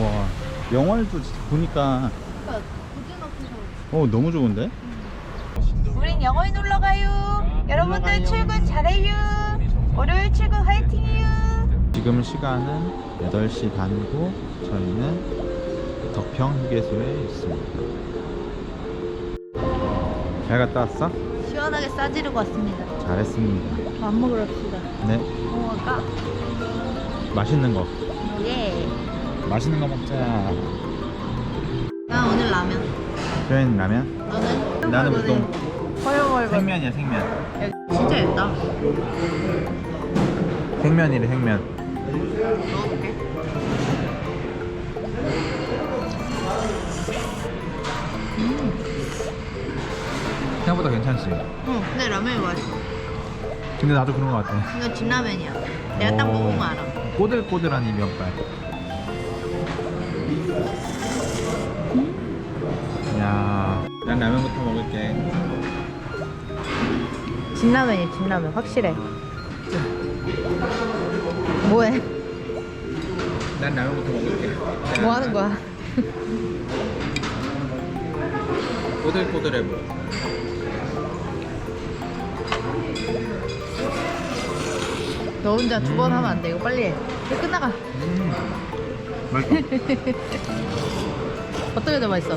와 진짜 보니까 어 너무 좋은데? 우린 영어에 놀러 가요. 여러분들 출근 잘해요. 월요일 출근 화이팅이요. 지금 시간은 8시 반이고 저희는 덕평 휴게소에 있습니다 잘 갔다 왔어? 시원하게 싸지르고 왔습니다. 잘했습니다 밥 먹으러 갑시다. 네뭐 먹을까? 맛있는 거 예. 맛있는 거 먹자 나 오늘 라면. 표현 라면? 너는? 나는 우동 헐헐. 생면이야 생면 진짜 얇다. 생면이래 생면 먹어볼게. 생각보다 괜찮지? 응, 근데 라면이 맛있어. 근데 나도 그런 거 같아 이거 진라면이야. 내가 딱 오. 먹으면 알아. 꼬들꼬들한 이 면발 야, 난 라면부터 먹을게 진라면이야, 진라면. 확실해. 뭐해? 난 라면부터 먹을게 뭐 하는 거야? 꼬들꼬들해 보여 너 혼자 두번 음. 하면 안 돼. 이거 빨리 해. 이제 끝나가. 음. 맛있어 어떻게 더 맛있어?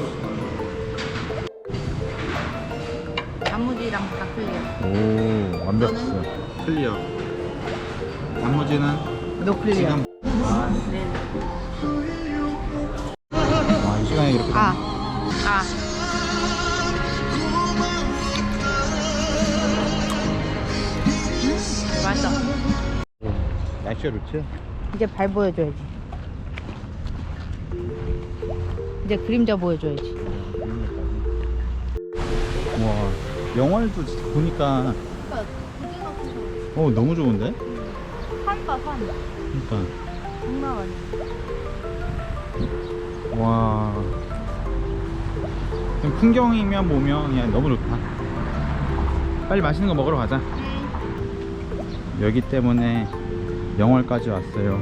단무지랑 다 클리어. 오 완벽했어 클리어 단무지는 너 클리어. 지금 와이 시간에 이렇게 아. 아. 음, 맛있어. 날씨가 좋지? 이제 발 보여줘야지. 이제 그림자 보여줘야지. 와 영화도 진짜 보니까 어 너무 좋은데? 산봐 산. 그러니까 장난 아니야. 와 그냥 풍경이면 보면 그냥 너무 좋다 빨리 맛있는 거 먹으러 가자 여기 때문에 영월까지 왔어요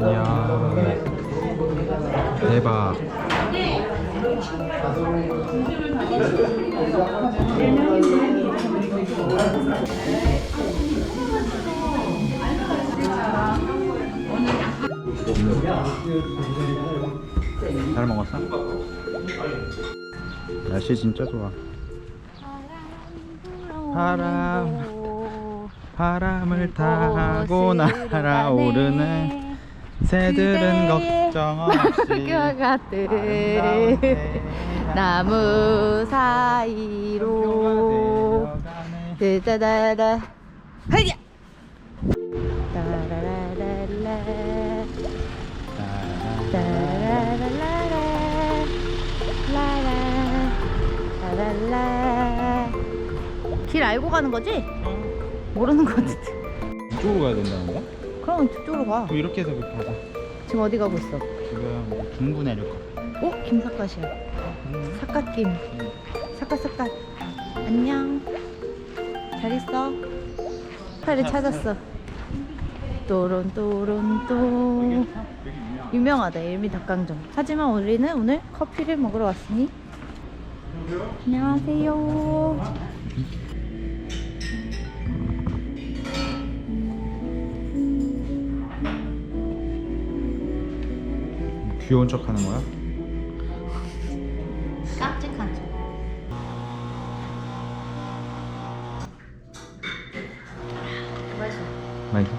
이야 대박. 잘 먹었어? 날씨 진짜 좋아 바람 바람을 타고 날아오르는 새들은 걱정 없이 가득 아름다운 나무 사이로 드다다다 하야 따라라라라 따라라라라 라라 라라라 길 알고 가는 거지? 모르는 거 같은데 이쪽으로 가야 된다는데? 그럼 저쪽으로 가. 또 이렇게 해서 그렇게 하자. 지금 어디 가고 있어? 지금 중구 내릴 거. 어? 김삿갓이야. 삿갓김. 삿갓삿갓 안녕. 잘 있어? 팔을 찾았어. 또론또론또. 유명하다. 일미 닭강정. 하지만 우리는 오늘 커피를 먹으러 왔으니. 안녕하세요 귀여운 척 하는 거야? 깜찍한 척. 아, 그 맛있어. 맛있어?